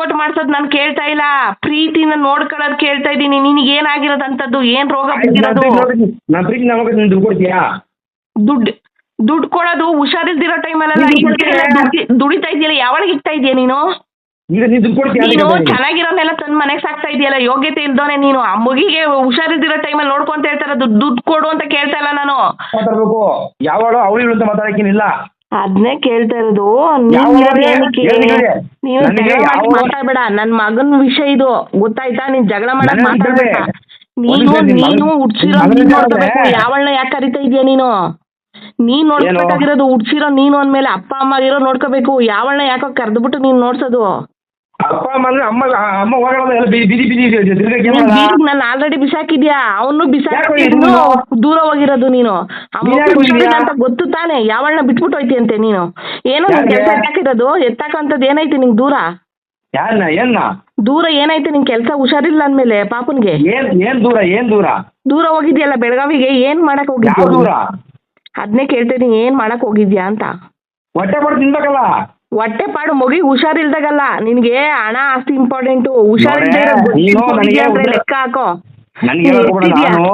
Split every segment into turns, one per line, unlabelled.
ಕೊಟ್ಟು ಮಾಡ್ಸೋದ್ ನಾನು ಕೇಳ್ತಾ ಇಲ್ಲ. ಪ್ರೀತಿನ ನೋಡ್ಕೊಳ್ಳೋದ್ ಕೇಳ್ತಾ ಇದ್ದೀನಿ ನಿನಗೆ ಏನಾಗಿರೋದು ಅಂತದ್ದು ಏನ್ ರೋಗ ಬಂದಿರೋದು
ನಾನು ಪ್ರೀತಿ ನಮಗೆ ನೀನು ದುಡ್ಡು ಕೊಡ್ತೀಯಾ?
ದುಡ್ಡು ದುಡ್ಡು ಕೊಡೋದು ಹುಷಾರಿಲ್ದಿರೋ ಟೈಮಲ್ಲೆಲ್ಲ
ಕೊಡ್ತೀಯ?
ದುಡಿತಾ ಇದೆಯಲ್ಲ ಯಾವಾಗ ಇಕ್ತಾ ಇದೆಯಾ ನೀನು?
ಈಗ ನೀನು ದುಡ್ಡು ಕೊಡ್ತೀಯಾ
ನೀನು ಚೆನ್ನಾಗಿರೋನೆಲ್ಲ ತನ್ನ ಮನೆಗೆ ಸಾಕ್ತಾ ಇದೆಯಲ್ಲ ಯೋಗ್ಯತೆ ಇಲ್ದೋನೆ ನೀನು. ಆ ಮಗಿಗೆ ಹುಷಾರಿಲ್ದಿರೋ ಟೈಮಲ್ಲಿ ನೋಡ್ಕೊಂತ ಹೇಳ್ತಾರ ದುಡ್ಡು ಕೊಡು ಅಂತ ಕೇಳ್ತಾ ಇಲ್ಲ ನಾನು.
ಮಾತಾಡ್ಬೇಕು. ಯಾವಾಳು ಅವಳು ಅಂತ ಮಾತಾಡಕ್ಕೇನಿಲ್ಲ
ಅದನ್ನೇ ಕೇಳ್ತಾ ಇರೋದು.
ಯಾವ
ನೀನ್
ಊರಿಗೆ?
ಏನಕ್ಕೆ
ಹೇಳಿ ಹೇಳಿ.
ನೀನು
ನನಗೆ
ಜಗಳ ಮಾಡಿ
ಯಾವ-
ಮಾತಾಡ್ಬೇಡ. ನನ್ ಮಗನ್ ವಿಷಯ ಇದು. ಗೊತ್ತಾಯ್ತಾ? ನೀನ್ ಜಗಳ ಮಾಡಕ್ ಮಾತಾಡ್ಬೇಡ. ನೀನು
ನಿನ್
ನೀನು
ಮಗನ್-
ಹುಡ್ಸಿರೋ
ನಿನ್
ನೀನ್
ಮಗನ್
ನೋಡ್ಕೋಬೇಕು. ಯಾವಳನ್ನ ಯಾಕೆ ಕರಿತಾ ಇದೀಯ ನೀನು? ನೀನ್ ನೋಡ್ಬೇಕಾಗಿರೋದು ಹುಡ್ಸಿರೋ ನೀನು ಅಂದ್ಮೇಲೆ ಅಪ್ಪ ಅಮ್ಮ ಇರೋ ನೋಡ್ಕೋಬೇಕು. ಯಾವಳನ್ನ ಯಾಕೋ ಕರೆದ್ಬಿಟ್ಟು ನೀನ್ ನೋಡ್ಸೋದು?
ಅಪ್ಪ ಅಮ್ಮ ಅಂದ್ರೆ ಅಮ್ಮ ಅಮ್ಮ ಹೋಗೋಣ ಎಲ್ಲ ಏನ್ ಮಾಡೋಣ?
ನಾನು ಆಲ್ರೆಡಿ ಬಿಸಾಕಿದ್ಯಾ? ಅವನು
ಯಾಕೆ
ಬಿಸಾಕಿ
ಹೋಗಿದ್ದು
ದೂರ ಹೋಗಿರೋದು ನೀನು. ಆ
ನೀನ್
ಮಗು
ಹೋಗಿದ್ಯಾ?
ಹುಷಾರಿಲ್ಲ ಅಂತ ಗೊತ್ತು ತಾನೆ. ಯಾವಣ್ಣ ಬಿಟ್ಬಿಟ್ಟು ಹೋಯ್ತಿ ಅಂತೆ ನೀನು? ಏನೋ ನಿನ್
ಯಾಕೆ?
ಕೆಲಸ ಎತ್ತಾಕಿರೋದು ಎತ್ತಾಕಂತದ್ದು ಏನೈತಿ ನಿಂಗೆ ದೂರ?
ಯಾರನ್ನ ಏನ್ನ?
ದೂರ ಏನೈತೆ ನಿನ್ ಕೆಲಸ? ಹುಷಾರಿಲ್ಲ ಅಂದ್ಮೇಲೆ ಪಾಪನ್ಗೆ?
ಏನ್ ಏನ್ ದೂರ? ಏನ್ ದೂರ?
ದೂರ ಹೋಗಿದ್ಯಲ್ಲ ಬೆಳಗಾವಿಗೆ? ಏನ್ ಮಾಡಕ್
ಯಾವ
ಹೋಗಿದ್ಯಾ
ದೂರ?
ಅದನ್ನೇ ಕೇಳ್ತೀನಿ ಏನ್ ಮಾಡಕ್ ಹೋಗಿದ್ಯಾ ಅಂತ.
ಹೊಟ್ಟೆ ಮಾಡಿ ತಿನ್ಬೇಕಲ್ಲ?
ಹೊಟ್ಟೆ ಪಾಡು ಮಗಿ ಹುಷಾರಿಲ್ದಾಗಲ್ಲ ನಿನ್ಗೆ ಹಣ ಆಸ್ತಿ ಇಂಪಾರ್ಟೆಂಟು ಹುಷಾರಿಲ್ದೇ
ನೋಡೆ, ನೀನು ನನಗೆ
ಅಂದ್ರೆ
ಹುಷಾರ್-
ಲೆಕ್ಕ ಹಾಕೋ
ನನಗೆ
ನೀನ್
ಹೇಳ್ಕೊಬೇಡ
ಎಷ್ಟಿದ್ಯಾ?
ನಾನು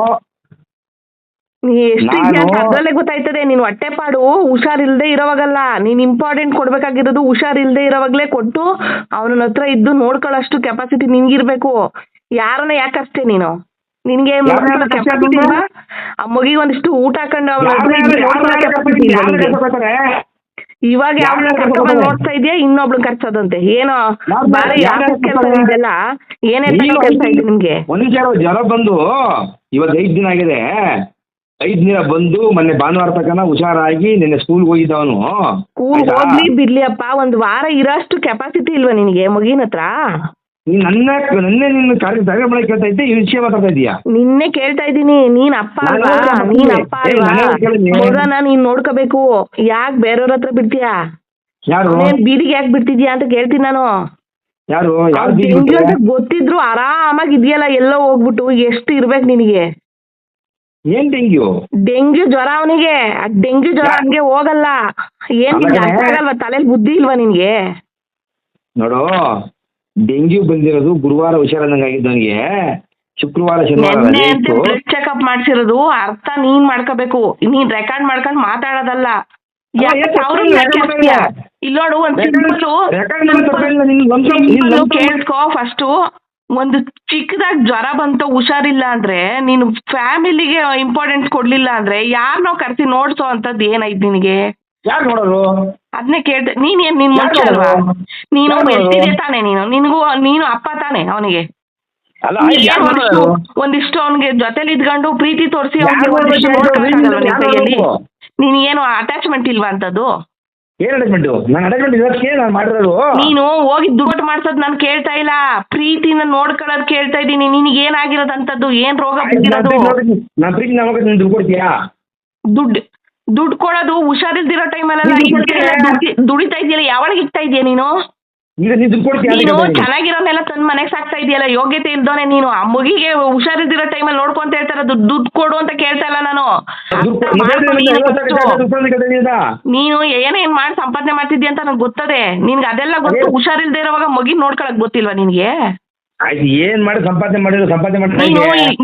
ನೀ ಎಷ್ಟಿದ್ಯಾ ಅಂತ
ನಾನು-
ಅದ್ರಲ್ಲೇ ಗೊತ್ತಾಯ್ತದೆ ನೀನ್ ಹೊಟ್ಟೆ ಪಾಡು ಹುಷಾರಿಲ್ದೇ ಇರೋವಾಗಲ್ಲ ನೀನ್ ಇಂಪಾರ್ಟೆಂಟ್ ಕೊಡ್ಬೇಕಾಗಿರೋದು ಹುಷಾರಿಲ್ದೇ ಇರೋವಾಗ್ಲೇ ಕೊಟ್ಟು ಅವನ ಹತ್ರ ಇದ್ದು ನೋಡ್ಕೊಳ್ಳೋಷ್ಟು ಕೆಪಾಸಿಟಿ ನಿನ್ಗಿರ್ಬೇಕು ಯಾರನ್ನ ಯಾಕಷ್ಟೆ ಅಷ್ಟೇ ನೀನು ನಿನ್ಗೆ ಕೆಪಾಸಿಟಿ? ಆ ಮಗಿಗೆ ಒಂದಿಷ್ಟು ಊಟ ಹಾಕೊಂಡು ಅವನ
ಯಾರು-
ಹತ್ರ ಇದ್ದು
ಯಾರು- ಯಾರು-
ನೋಡ್ಕೊಳ್ಳೋ
ಯಾರು
capacity ಇಲ್ವಾ
ಯಾರು
ನಿನ್ಗೆ?
ಕರ್ಕೊತಾರೆ?
ಇವಾಗ ಯಾವನ್ನ ಕರ್ಕೊಂಡ್? ನೋಡ್ತಾ ಇದೆಯಾ? ಇನ್ನೊಬ್ಳು ಕರ್ಸೋದಂತೆ. ಏನೋ ಬಾರಿ ಕೆಲಸ ಇದೆಲ್ಲ ಕೆಲಸ ಇದೆ ನಿಮ್ಗೆ?
ಜ್ವರ ಬಂದು ಇವತ್ತು ಐದ್ ದಿನ ಆಗಿದೆ. ಐದ್ ದಿನ ಬಂದು ಮೊನ್ನೆ ಭಾನುವಾರ ತಕನ ಹುಷಾರಾಗಿ ನಿನ್ನೆ ಸ್ಕೂಲ್ಗೆ ಹೋಗಿದ್ದವನು.
ಸ್ಕೂಲ್? ಹೋಗ್ಲಿ ಬಿಡ್ಲಿ ಅಪ್ಪ ಒಂದ್ ವಾರ ಇರೋಷ್ಟು ಕೆಪಾಸಿಟಿ ಇಲ್ವಾ ನಿನ್ಗೆ ಮಗಿನ ಹತ್ರ
ನೀನ್ ನನ್ನ ನನ್ನೇ ನಿನ್ನ ಕಾರ್ಯ ಕಾರ್ಯ ಮಾಡಕ್ಕೆ ಕೇಳ್ತಾ ಇದ್ದೆ ಈ ವಿಷಯ ಮಾತಾಡ್ತಾ ಇದೀಯಾ?
ನಿನ್ನೆ ಕೇಳ್ತಾ ಇದ್ದೀನಿ ನೀನ್ ಅಪ್ಪ
ನಾನು?
ಅಲ್ವಾ ನೀನ್? ಅಪ್ಪ
ಏ,
ಅಲ್ವಾ
ನಾನೇ? ಹೋಗ್ತಾ
ಮಗನ ನೀನ್ ನೋಡ್ಕೋಬೇಕು ಯಾಕ್ ಬೇರೆಯವ್ರ ಹತ್ರ ಬಿಡ್ತೀಯಾ?
ಯಾರು?
ಬೀದಿಗೆ ಯಾಕೆ ಬಿಡ್ತಿದ್ಯಾ ಅಂತ ಕೇಳ್ತೀನಿ ನಾನು.
ಯಾರು? ಯಾರು
ಅವ್ನ್
ಬೀದಿ
ಡೆಂಗ್ಯೂ
ಬಿಟ್ರೆ?
ಗೊತ್ತಿದ್ರು ಆರಾಮಾಗಿ ಇದೆಯಲ್ಲ ಎಲ್ಲೋ ಹೋಗ್ಬಿಟ್ಟು ಎಷ್ಟು ಇರ್ಬೇಕು ನಿನಗೆ?
ಏನ್ ಡೆಂಗ್ಯೂ?
ಡೆಂಗ್ಯೂ ಜ್ವರ ಅವನಿಗೆ. ಡೆಂಗ್ಯು ಡೆಂಗ್ಯೂ ಜ್ವರ
ಯಾ-
ಹಂಗೆ ಹೋಗಲ್ಲ. ಏನ್ ನಿನ್ಗೆ ಅರ್ಥ ಆಗಲ್ವಾ ತಲೆಯಲ್ಲಿ ಬುದ್ಧಿ ಇಲ್ವಾ ನಿನ್ಗೆ?
ನೋಡು ಡೆಂಗ್ಯೂ ಬಂದಿರೋದು ಗುರುವಾರ ಹುಷಾರಂದಂಗೆ ಆಗಿದ್ದವನಿಗೆ ಶುಕ್ರವಾರ ಶನಿವಾರ
ನೆನ್ನೆ
ರಜೆ
ಅಂತ
ಇತ್ತು.
ಬ್ಲಡ್ ಚೆಕಪ್ ಮಾಡ್ಸಿರೋದು ಅರ್ಥ ನೀನ್ ಮಾಡ್ಕೋಬೇಕು. ನೀನ್ ರೆಕಾರ್ಡ್ ಮಾಡ್ಕೊಂಡ್ ಮಾತಾಡೋದಲ್ಲ.
record.
ಇಲ್ಲಿ ನೋಡು ಒಂದ್
ನಿನ್
ಫಸ್ಟು ಒಂದು ಚಿಕ್ಕದಾಗಿ ಜ್ವರ ಬಂತು ಹುಷಾರಿಲ್ಲ ಅಂದ್ರೆ ನೀನು ಫ್ಯಾಮಿಲಿಗೆ ಇಂಪಾರ್ಟೆನ್ಸ್ ಕೊಡ್ಲಿಲ್ಲ ಅಂದ್ರೆ ಯಾರನ್ನೋ ಕರ್ಸಿ ನೋಡ್ಸೋ ಅಂತದ್ ಏನಾಯ್ತು ನಿನಗೆ?
ಯಾರು ನೋಡೋರು
ಅದನ್ನೇ ಕೇಳ್ದೆ ನೀನ್ ಏನ್ ನಿನ್
ಯಾರ್
ಅಲ್ವಾ? ನೀನು
ಯಾರ್
ತಾನೆ ನೀನು? ನಿನಗೂ ನೀನು ಅಪ್ಪ ತಾನೆ ಅವನಿಗೆ?
ಅಲ್ಲ ಆಯ್ತು, ಯಾರು
ಒಂದಿಷ್ಟು
ಅವನಿಗೆ
ಒಂದಿಷ್ಟು ಅವ್ನಿಗೆ ಜೊತೆಲಿ ಇದ್ಕೊಂಡು ಪ್ರೀತಿ ತೋರಿಸಿ
ಯಾರ್
ನೀನ್ ಏನು ಅಟ್ಯಾಚ್ಮೆಂಟ್ ಇಲ್ವಾ ಅಂತದ್ದು?
ಏನ್ ನಾನು ಅಡ್ಜಸ್ಟ್ಮೆಂಟ್ ಇದಕ್ಕೆ ನಾನು ಮಾಡಿರೋದು.
ನೀನು ಹೋಗಿ ದುಡ್ಡು ಮಾಡ್ಸೋದ್ ನಾನು ಕೇಳ್ತಾ ಇಲ್ಲ. ಪ್ರೀತಿನ ನೋಡ್ಕೊಳ್ಳೋದ್ ಕೇಳ್ತಾ ಇದ್ದೀನಿ. ನಿನಗೆ ಏನಾಗಿರೋದಂತದ್ದು ಏನ್ ರೋಗ ಬಂದಿರೋದು
ನಾನು ಪ್ರೀತಿ ನಮಗೆ ನೀನು ದುಡ್ಡು ಕೊಡ್ತೀಯಾ?
ದುಡ್ಡು ದುಡ್ಡು ಕೊಡೋದು ಹುಷಾರಿಲ್ದಿರೋ ಟೈಮಲ್ಲೆಲ್ಲ
ದುಡ್ಡು?
ದುಡಿತಾ ಇದೆಯಲ್ಲ ಯಾವಾಗ ಇಡ್ತಾ ಇದೆಯಾ ನೀನು?
ಈಗ ನೀನು ದುಡ್ಡು ಕೊಡ್ತೀಯಾ? ಅಂತ
ನೀನು ಚೆನ್ನಾಗಿರೋನೆಲ್ಲ ತಂದ್ ಮನೆಗೆ ಸಾಕ್ತಾ ಇದೆಯಲ್ಲ ಯೋಗ್ಯತೆ ಇಲ್ದೋನೆ ನೀನು. ಆ ಮಗಿಗೆ ಹುಷಾರಿಲ್ದಿರೋ ಟೈಮಲ್ಲಿ ನೋಡ್ಕೊಂತ ಹೇಳ್ತಾರ ದುಡ್ಡು ಕೊಡು ಅಂತ ಕೇಳ್ತಾ ಇಲ್ಲ ನಾನು.
ದುಡ್ಡು
ನೀನು.
ದುಡ್ಡು ದುಡ್ಡು
ಏನೇನ್ ಮಾಡಿ ಸಂಪಾದನೆ ಮಾಡ್ತಿದ್ಯಾ ಅಂತ ನನಗೆ ಗೊತ್ತದೆ. ನಿನ್ಗೆ ಅದೆಲ್ಲ ಗೊತ್ತು. ಹುಷಾರಿಲ್ದೇ ಇರೋವಾಗ ಮಗಿ ನೋಡ್ಕೊಳಕ್ ಗೊತ್ತಿಲ್ವಾ ನಿನ್ಗೆ?
ಆಯ್ತು ಏನ್ ಮಾಡಿ ಸಂಪಾದನೆ ಮಾಡಿದ್ರು ಸಂಪಾದನೆ ಮಾಡ್ತಾ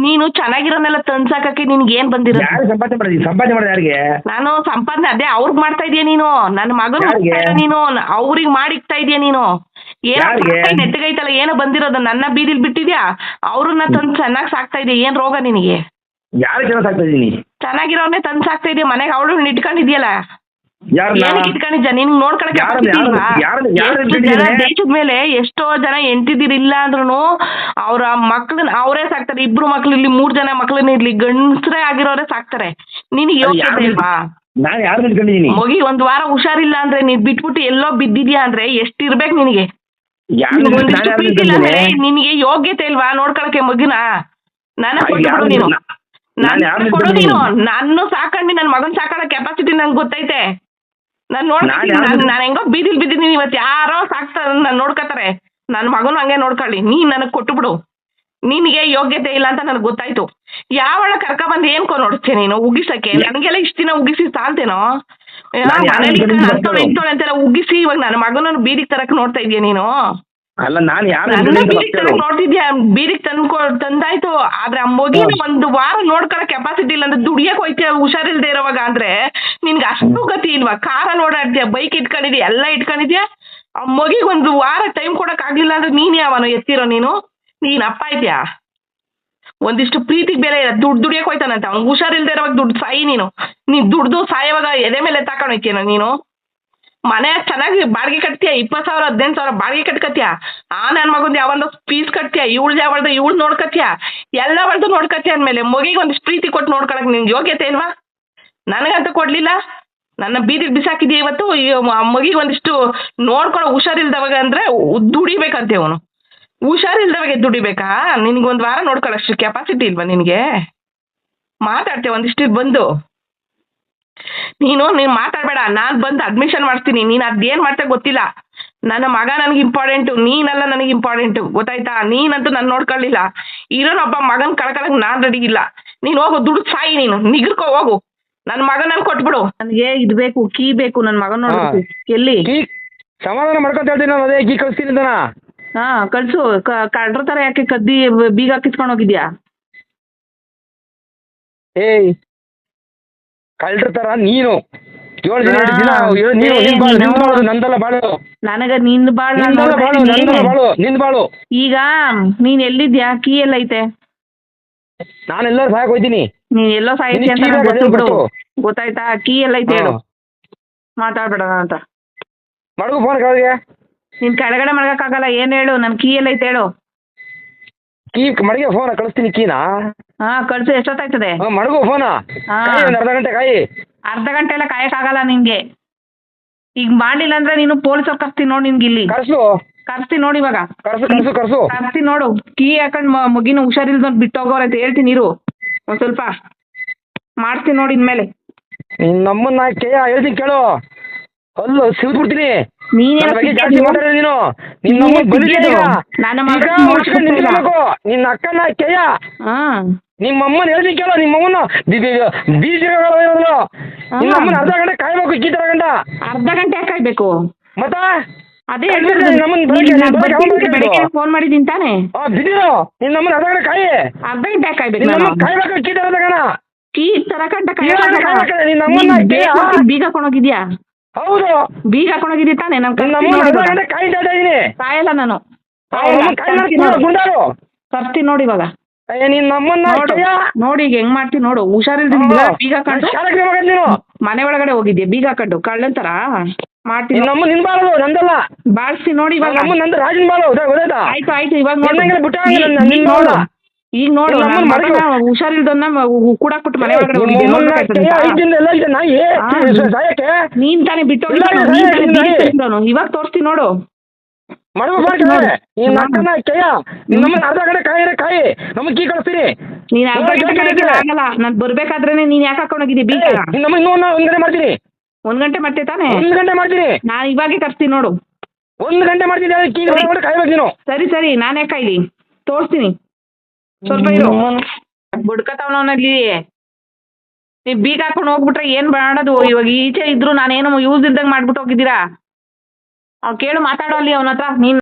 ನೀನು ಚೆನ್ನಾಗಿರೋನೆಲ್ಲ ತನ್ಸಾಕಕ್ಕೆ ನಿನ್ಗೆ ಏನ್ ಬಂದಿರೋದು?
ಯಾರು ಸಂಪಾದನೆ ಮಾಡಿದ್ವಿ ಸಂಪಾದನೆ ಮಾಡಿದ ಯಾರಿಗೆ?
ನಾನು ಸಂಪಾದನೆ ಅದೇ ಅವ್ರಿಗೆ ಮಾಡ್ತಾ ಇದೀಯ ನೀನು? ನನ್ನ ಮಗನ್
ಯಾರಿಗೆ?
ನೀನು. ಅವ್ರಿಗೆ ಮಾಡಿಕ್ತಾ ಇದೀಯ ನೀನು? ಏನೋ
ಯಾರಿಗೆ?
ಸಾಕ್ತಾ ನೆಟ್ಟಗೈತಲ್ಲ ಏನೋ ಬಂದಿರೋದು. ನನ್ನ ಬೀದಿಲ್ ಬಿಟ್ಟಿದ್ಯಾ? ಅವ್ರನ್ನ ತಂದು ಚೆನ್ನಾಗಿ ಸಾಕ್ತಾ ಇದೀಯ? ಏನ್ ರೋಗ ನಿನಗೆ?
ಯಾರು ಚೆನ್ನಾಗಿ ಸಾಕ್ತಾ ಇದೀನಿ
ಚೆನ್ನಾಗಿರೋನೇ ತಂದು ಸಾಕ್ತಾ ಇದೀಯ? ಮನೆಗೆ ಅವಳು ಇಟ್ಕೊಂಡಿದ್ಯಲ್ಲ? ಏನಕ್ಕೆ ನಿನ್ ನೋಡ್ಕೊಳಕ್ ಜನ? ದೇಶದ ಮೇಲೆ ಎಷ್ಟೋ ಜನ ಎಂಟಿದಿರ್ ಇಲ್ಲ ಅಂದ್ರೂ ಅವ್ರ ಮಕ್ಳನ್ನ ಅವರೇ ಸಾಕ್ತಾರೆ. ಇಬ್ರು ಮಕ್ಳು ಇಲ್ಲಿ ಮೂರ್ ಜನ ಮಕ್ಳನ್ನ ಇರ್ಲಿ ಗಂಡಸ್ರೇ ಆಗಿರೋರೇ ಸಾಕ್ತಾರೆ. ನಿನಗೆ
ಅದು
ಯೋಗ್ಯತೆ
ಯಾರು-
ಇಲ್ವಾ
ನಾನು ಯಾರು ನಿಂತ್ಕೊಂಡಿದ್ದೀನಿ
ಮಗಿ ಒಂದ್ ವಾರ ಹುಷಾರಿಲ್ಲ ಅಂದ್ರೆ ನೀನ್ ಬಿಟ್ಬಿಟ್ಟು ಎಲ್ಲೋ ಬಿದ್ದಿದ್ಯಾ ಅಂದ್ರೆ ಎಷ್ಟಿರ್ಬೇಕು ನಿನಗೆ?
ಯಾರು
ನಿನ್ಗೆ
ನಾನು
ಒಂದಿಷ್ಟು
ಯಾರು
ಪ್ರೀತಿ ಇಲ್ಲ ಅಂದ್ರೆ
ನಿಂತ್ಕೊಂಡಿದ್ದೀನಿ
ನಿನಗೆ ಯೋಗ್ಯತೆ ಇಲ್ವಾ ನೋಡ್ಕೊಳಕ್ಕೆ ಮಗಿನ?
ನಾನು
ಕೊಟ್ಬಿಡು
ಯಾರು
ನೀನು.
ನಾನು ಯಾರು
ಕೊಡು ಸಾಕಂಡು ನನ್ನ ಮಗನ್ ಸಾಕೋಣ ಕೆಪಾಸಿಟಿ ನಂಗೆ ಗೊತ್ತೈತೆ. ನಾನು ನೋಡ್ತೀನಿ ನಾನ್ ಹೆಂಗೋ ಬೀದಿಲ್ ಬಿದ್ದಿದ್ದೀನಿ ಇವತ್ತು. ಯಾರೋ ಸಾಕ್ತಾರೆ ನಾನು ನೋಡ್ಕೋತಾರೆ ನನ್ನ ಮಗನು ಹಂಗೆ ನೋಡ್ಕೊಳ್ಳಿ. ನೀನ್ ನನಗೆ ಕೊಟ್ಟು ಬಿಡು. ನಿನಗೆ ಯೋಗ್ಯತೆ ಇಲ್ಲ ಅಂತ ನನಗೆ ಗೊತ್ತಾಯ್ತು. ಯಾವಳ ಕರ್ಕ ಬಂದು ಏನ್ ಕೋ ನೋಡ್ತೀಯ ನೀನು? ಉಗಿಸಕ್ಕೆ ನನಗೆಲ್ಲ ಇಷ್ಟ ದಿನ ಉಗಿಸಿ ಸಾಲ್ತೇನೋ? ಅಂತೋಳೆ. ಅಂತೆಲ್ಲ ಉಗಿಸಿ ಇವಾಗ ನನ್ನ ಮಗನನ್ನು ಬೀದಿಗೆ ತರಕ್ ನೋಡ್ತಾ ಇದೀಯ ನೀನು?
ಅಲ್ಲ ನಾನು ಯಾರು
ನೋಡ್ತಿದ್ಯಾ? ಬೀದಿಗೆ ತಂದ್ಕೊ ತಂದಾಯ್ತು. ಆದ್ರೆ ಆ ಮಗಿನ ಒಂದು ವಾರ ನೋಡ್ಕೊಳಕ್ ಕೆಪಾಸಿಟಿ ಇಲ್ಲ ಅಂದ್ರೆ ದುಡಿಯಕ್ ಹೋಯ್ತೀಯ? ಹುಷಾರಿಲ್ದೆ ಇರೋವಾಗ ಅಂದ್ರೆ ನಿನ್ಗೆ ಅಷ್ಟು ಗತಿ ಇಲ್ವಾ? ಕಾರಲ್ಲಿ ಓಡಾಡ್ತೀಯ? ಬೈಕ್ ಇಟ್ಕೊಂಡಿದ್ಯಾ? ಎಲ್ಲ ಇಟ್ಕೊಂಡಿದ್ಯಾ? ಆ ಮಗಿಗೆ ಒಂದು ವಾರ ಟೈಮ್ ಕೊಡಕ್ ಆಗ್ಲಿಲ್ಲ ಅಂದ್ರೆ ನೀನ್ ಯಾವನು ಎತ್ತಿರೋ ನೀನು? ನೀನ್ ಅಪ್ಪ ಇದ್ಯಾ? ಒಂದಿಷ್ಟು ಪ್ರೀತಿಗೆ ಬೆಲೆ ಇಲ್ಲ ದುಡ್ಡು ದುಡಿಯಕ್ ಹೋಯ್ತಾನಂತ. ಅವ್ನು ಹುಷಾರಿಲ್ದೆ ಇರೋವಾಗ ದುಡ್ಡು ಸಾಯಿ ನೀನು. ನೀನ್ ದುಡ್ದು ಸಾಯೋವಾಗ ಎದೆ ಮೇಲೆ ತಗೊಂಡ್ ಹೋಯ್ತೀನ ನೀನು? ಮನೆ ಚೆನ್ನಾಗಿ ಬಾಡಿಗೆ ಕಟ್ತೀಯ? ಇಪ್ಪತ್ತು ಸಾವಿರ, ಹದಿನೆಂಟು ಸಾವಿರ ಬಾಡಿಗೆ ಕಟ್ಕತ್ತೀಯ ಆ ನನ್ನ ಮಗಂದು ಯಾವೊಂದು ಫೀಸ್ ಕಟ್ತೀಯ? ಇವಳು ಯಾವಳ್ದು ಇವಳ್ ನೋಡ್ಕತ್ತೀಯ ಎಲ್ಲ ಅವಳ್ದು ನೋಡ್ಕತ್ತೀಯ ಅಂದ್ಮೇಲೆ ಮಗಿಗೆ ಒಂದಿಷ್ಟು ಪ್ರೀತಿ ಕೊಟ್ಟು ನೋಡ್ಕೊಳಕ್ ನಿನ್ ಯೋಗ್ಯತೆ ಇಲ್ವಾ? ನನಗಂತೂ ಕೊಡ್ಲಿಲ್ಲ. ನನ್ನ ಬೀದಿಗೆ ಬಿಸಾಕಿದ್ಯಾ ಇವತ್ತು? ಮಗಿಗೆ ಒಂದಿಷ್ಟು ನೋಡ್ಕೊಳ್ಳೋ ಹುಷಾರಿಲ್ದವಾಗ ಅಂದ್ರೆ ದುಡಿಬೇಕಂತೆ ಅವನು. ಹುಷಾರಿಲ್ದವಾಗೆ ದುಡಿಬೇಕಾ? ನಿನ್ಗೆ ಒಂದ್ ವಾರ ನೋಡ್ಕೊಳ್ಳೋಷ್ಟು ಕೆಪಾಸಿಟಿ ಇಲ್ವಾ ನಿನಗೆ? ಮಾತಾಡ್ತೇವೆ ಒಂದಿಷ್ಟು? ಬಂದು. ನೀನು ನೀನು ಮಾತಾಡಬೇಡ. ನಾನು ಬಂದು ಅಡ್ಮಿಷನ್ ಮಾಡ್ತೀನಿ ನೀನು ಅದೇನು ಮಾಡ್ತಾ ಗೊತ್ತಿಲ್ಲ. ನನ್ನ ಮಗ ನನಗೆ ಇಂಪಾರ್ಟೆಂಟ್ ನೀನಲ್ಲ ನನಗೆ ಇಂಪಾರ್ಟೆಂಟ್ ಗೊತ್ತಾಯ್ತಾ? ನೀನಂತೂ ನಾನು ನೋಡ್ಕೊಳ್ಳಿಲ್ಲ. ಇರೋನೊಬ್ಬ ಮಗನ ಕಳ್ಕೊಳಕ್ಕೆ ನಾನು ರೆಡಿ ಇಲ್ಲ. ನೀನು ಹೋಗು ದುಡ್ಡು ಸಾಯಿ ನೀನು. ನಿಗರ್ಕೋ ಹೋಗು. ನನ್ನ ಮಗನ ಕೊಟ್ಬಿಡು. ನನಗೆ ಇದು ಬೇಕು ಕೀ ಬೇಕು ನನ್ನ ಮಗನ ನೋಡ್ಬೇಕು ಎಲ್ಲಿ?
ಸಮಾಧಾನ ಮಾಡ್ಕೊಂತ ಹೇಳ್ತೀನಿ ನಾನು ಅದೇ ಕೀ ಕಳಿಸ್ತೀನಿ
ಹಾ ಕಳ್ಸು. ಕಡ್ರ ತರ ಯಾಕೆ ಕದ್ದಿ ಬೀಗ ಹಾಕಿಸ್ಕೊಂಡು ಹೋಗಿದ್ಯಾ?
ಏಯ್. ಕಳ್ರ ತರ ನೀನು. ಏಳು ದಿನ ದಿನ ಏಳು- ನೀನು
ಏ,
ನಿನ್ ಬಾಳು ನಿನ್. ಬಾಳು ನಂದಲ್ಲ ಬಾಳು.
ನನಗೆ ನಿಂದು ಬಾಳ್
ನಿಂದಲ್ಲ ಬಾಳು. ನಂದಲ್ಲ ಬಾಳು
ಈಗ ನೀನ್ ಎಲ್ಲಿದ್ಯಾ? ಕೀ ಎಲ್ಲ ಐತೆ.
ನಾನು ಎಲ್ಲರೂ ಸಹಾಯ ಹೋಯ್ತೀನಿ.
ನೀನ್ ಎಲ್ಲೋ
ಸಹಾಯ
ಅಂತ
ಕೀ
ನಂಗ್ ಗೊತ್ತು ಬಿಡು ಗೊತ್ತಾಯ್ತಾ? ಕೀ ಎಲ್ಲ ಐತೆ ಹೇಳು. ಮಾತಾಡಬೇಡ ಅಂತ.
ಮಡಗು ಫೋನ್ ಕೆಳಗೆ
ನಿನ್ ಕೆಳಗಡೆ ಮಡಗಕ್ಕಾಗಲ್ಲ ಏನ್ ಹೇಳು? ನನ್ ಕೀ ಎಲ್ಲ ಐತೆ ಹೇಳು.
ಕೀ ಮಡಿಗೆ ಫೋನ್ ಕಳಿಸ್ತೀನಿ ಕೀನಾ.
ಹಾ ಕಳ್ಸು ಎಷ್ಟೊತ್ತಾಯ್ತದೆ
ಹಾ, ಮಡಗು ಫೋನ
ಹಾ.
ಕಾಯಿ ಒಂದು ಅರ್ಧ ಗಂಟೆ ಕಾಯಿ.
ಅರ್ಧ ಗಂಟೆ ಎಲ್ಲ ಕಾಯಕ್ಕಾಗಲ್ಲ ನಿನ್ಗೆ ಈಗ ಮಾಡ್ಲಿಲ್ಲ ಅಂದ್ರೆ ನೀನು ಪೊಲೀಸವ್ರು ಕರ್ಸ್ತೀನಿ ನೋಡಿ ನಿಮ್ಗೆ ಇಲ್ಲಿ.
ಕರ್ಸು.
ಕರ್ಸ್ತೀನಿ ನೋಡಿ ಇವಾಗ.
ಕರ್ಸು ಕರ್ಸು ಕರ್ಸು.
ಕರ್ಸ್ತೀನಿ ನೋಡು. ಕೀ ಹಾಕೊಂಡ್ ಮುಗಿನ ಮಗಿನ ಬಿಟ್ಟೋಗೋರು ಬಿಟ್ಟು ಹೋಗೋರೆ ಅಂತ ಹೇಳ್ತೀನಿ ಇರು. ಒಂದ್ ಸ್ವಲ್ಪ ಮಾಡ್ತೀನಿ ನೋಡಿ ಇನ್ಮೇಲೆ.
ನಿನ್ ನಮ್ಮನ್ನ ಕೇಳ ಹೇಳ್ತೀನಿ ಕೇಳು. ಅಲ್ಲು ಸಿಗ್ಬಿಡ್ತೀನಿ ನನ್ನ ಬಗ್ಗೆ ಜಾಸ್ತಿ
ಸಿಕ್ಕಿದ್ದು.
ನೀನು? ನಿನ್ನ
ನೀನೇ
ಈಗ. ಈಗ ನಿಂತ್ಕೊಬೇಕು ನಿನ್ನ ಅಕ್ಕನ ಕೇಯ.
ಹಾ.
ನಿಮ್ಮ ಅಮ್ಮನ ಕೇಳೋ ನಿಮ್ಮಮ್ಮನ ನಿಮ್ಮ ಅಮ್ಮನ ಬೀಜ ನಿಮ್ಮ ಅಮ್ಮನ ಅರ್ಧ ಗಂಟೆ ಕಾಯ್ಬೇಕು ಕೀ ತರ ಗಂಟ.
ಅರ್ಧ ಗಂಟೆ ಯಾಕೆ ಕಾಯ್ಬೇಕು?
ಮತ್ತ?
ಅದೇ
ಕಾಯ್ಬೇಕು
ಹೇಳ್ತಿರೋದು.
ನಮ್ಮನ್ನ
ನೀನ್ ನಾನ್ ಬರ್ತೀನಿ
ಅವ್ನು
ಬೆಳಗ್ಗೆ
ಬರ್ಬೇಕು.
ಫೋನ್ ಮಾಡಿದೀನಿ ತಾನೆ?
ಆ ಬಿದ್ದಿರೋ ನಿನ್ನ ಅಮ್ಮನ ಅರ್ಧ ಗಂಟೆ ಕಾಯಿ.
ಅರ್ಧ ಗಂಟೆ ಯಾಕೆ ಕಾಯ್ಬೇಕು
ನಿನ್ನ
ನಾನು?
ಅಮ್ಮ ಕಾಯ್ಬೇಕು ತರ ಗಣ
ಕೀ ತರ ಗಂಟ
ಏನ್ ಕಾಯ್ಬೇಕು? ನಿನ್ನ ಅಮ್ಮನ್ನ ಕೇಳ?
ಬೀಗ
ಹೌದು.
ಬೀಗ ಹಾಕೊಂಡೋಗಿದ್ದಿ ತಾನೆ ನಮ್
ನಿನ್ನ ಸಾಯಲ್ಲ ಕಾಯಿ
ಕಾಯಲ್ಲ ನಾನು. ಕರ್ತಿ ನೋಡಿ. ಇವಾಗ ನೋಡಿ ಈಗ ಹೆಂಗ್ ಮಾಡ್ತೀನಿ ನೋಡು. ಹುಷಾರಿಲ್ದಿಲ್ಲ ಬೀಗ ಹಾಕೊಂಡು.
ನೀನು
ಮನೆ ಒಳಗಡೆ ಹೋಗಿದ್ದೆ ಬೀಗ ಹಾಕೊಂಡು. ಕಳ್ಳಂತರ ತರ ಮಾಡ್ತೀನಿ
ನಿನ್ನ ನಿನ್ ಬಾಳು ನಂದಲ್ಲ.
ಬಾಳ್ಸಿ ನೋಡಿ ಇವಾಗ.
ನಮ್ಮ ಅಮ್ಮ ನಂದು ರಾಜನ್ ಬಾಳು ಹೌದಾ
ಆಯ್ತು ಆಯ್ತು ಇವಾಗ ನೋಡು. ಈಗ ನೋಡಿ
ಅಮ್ಮನ
ಮಗನ ಹುಷಾರಿಲ್ದನ್ನ ಮನೆ ಒಳಗಡೆ ಹೋಗಿದ್ದೆ ಅಂತ.
ನಾಯಿ
ಆ.
ಸಾಯಕ್ಕೆ.
ನೀನ್ ತಾನೇ ಬಿಟ್ಟು
ಇಲ್ಲ,
ಹೋಗಿದ್ದು,
ಇಲ್ಲ,
ನೀನ್ ತಾನೇ
ಇಲ್ಲ, ಇಲ್ಲ.
ಇವಾಗ ತೋರಿಸ್ತೀನಿ ನೋಡು.
ಮಾಡ್ತಾರೆ ಅಕ್ಕನ ಕೇಯ. ನಿನ್ನ ಅರ್ಧ ಗಂಟೆ ಕಾಯಿ ಕಾಯಿ. ನಮಗೆ ಕೀ
ನೀನ್ ಅರ್ಧ
ಇವಾಗ
ಗಂಟೆ
ಯಾಕೆ
ಕಾಯಕ್ಕೆ ಆಗಲ್ಲ. ನಾನ್ ಬರ್ಬೇಕಾದ್ರೇನೆ ನೀನ್ ಯಾಕೆ ಬೀಗ
ನಿನ್ನ ಇನ್ನೂ ಒಂದು ಒಂದು ಗಂಟೆ ಮಾಡ್ತೀನಿ.
ಒಂದ್ ಗಂಟೆ ತಾನೇ?
ಒಂದ್ ಗಂಟೆ ಮಾಡ್ತೀರಿ
ನಾನ್ ಇವಾಗೆ ಕರ್ಸ್ತೀನಿ ನೋಡು.
ಒಂದ್ ಗಂಟೆ ಮಾಡ್ತೀನಿ ಕೀ ಹೊರಗಡೆ ಕಾಯ್ಬೇಕು ನೀನು.
ಸರಿ ಸರಿ. ನಾನೇ ಕಾಯ್ಲಿ? ತೋರಿಸ್ತೀನಿ. ಸ್ವಲ್ಪ ಇರು. ಅಲ್ಲಿ ನೀವ್ ಬೀಗ ಹಾಕೊಂಡು ಹೋಗ್ಬಿಟ್ರೆ ಏನ್ ಮಾಡೋದು? ಇವಾಗ ಈಚೆ ಇದ್ರು ನಾನೇನು ಯೂಸ್ ಇಲ್ದಂಗ್ ಮಾಡ್ಬಿಟ್ಟು ಹೋಗಿದ್ದೀರಾ? ಅವ್ ಕೇಳು ಮಾತಾಡೋ ಅಲ್ಲಿ ಅವನ ಹತ್ರ. ನೀನ್